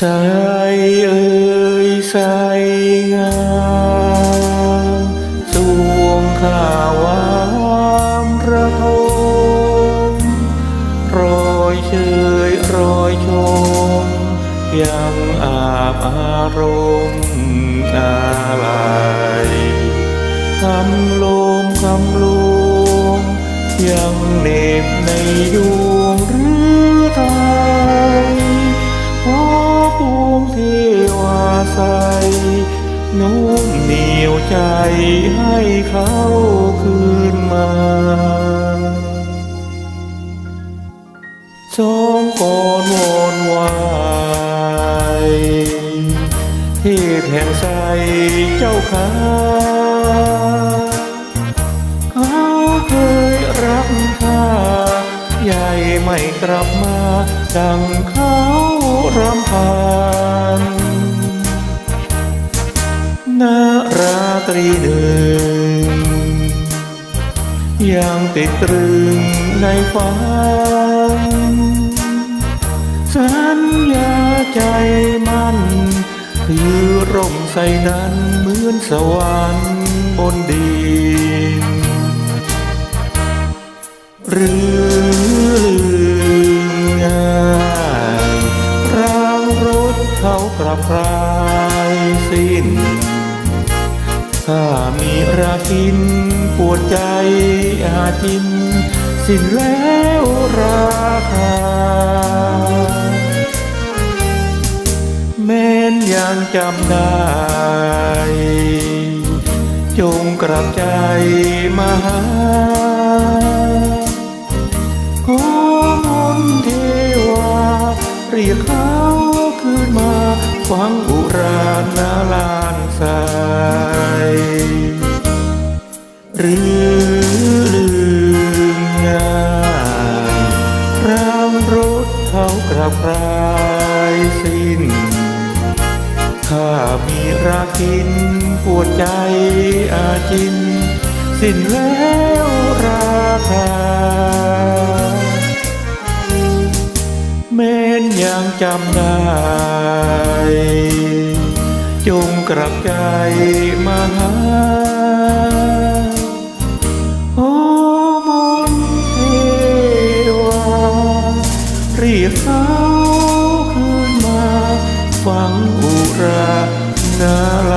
ใส่เอ่ยใส่งามสวงข้าวามระทมรอยเชยรอยชม ยังอาบอารมณ์อะไรคำลมคำลวงยังเน็บในดวงหรือ โน้มเหนียวใจให้เขาคืนมาสองก่อนวอนวายเทพแห่งใสเจ้าข้าเขาเคยรักข้าใหญ่ไม่กลับมา ดังเขารำพันาราตรีหนึ่งยังติดตรึงในฝันสัญญาใจมันคือร่มใสนั้นเหมือนสวรรค์บนดินหรือลืมง่ายรางรถเขากลับคลายสิ้น ถ้ามีราคินปวดใจอาจิน สิ้นแล้วราคาแม้นยังจำได้ จงกลับใจมาหาขอมนเทวาเรียกเขาคืนมา ฟังอุรานาลานสายหรือลืมงายรามรถเขากลับกลายสิ้น ถ้ามีราคินปวดใจอาจิน สิ้นแล้วรา จำได้ จงกลับใจมาหาโอ้มนเทวาเรียกเขาคืนมาฟังอุรานา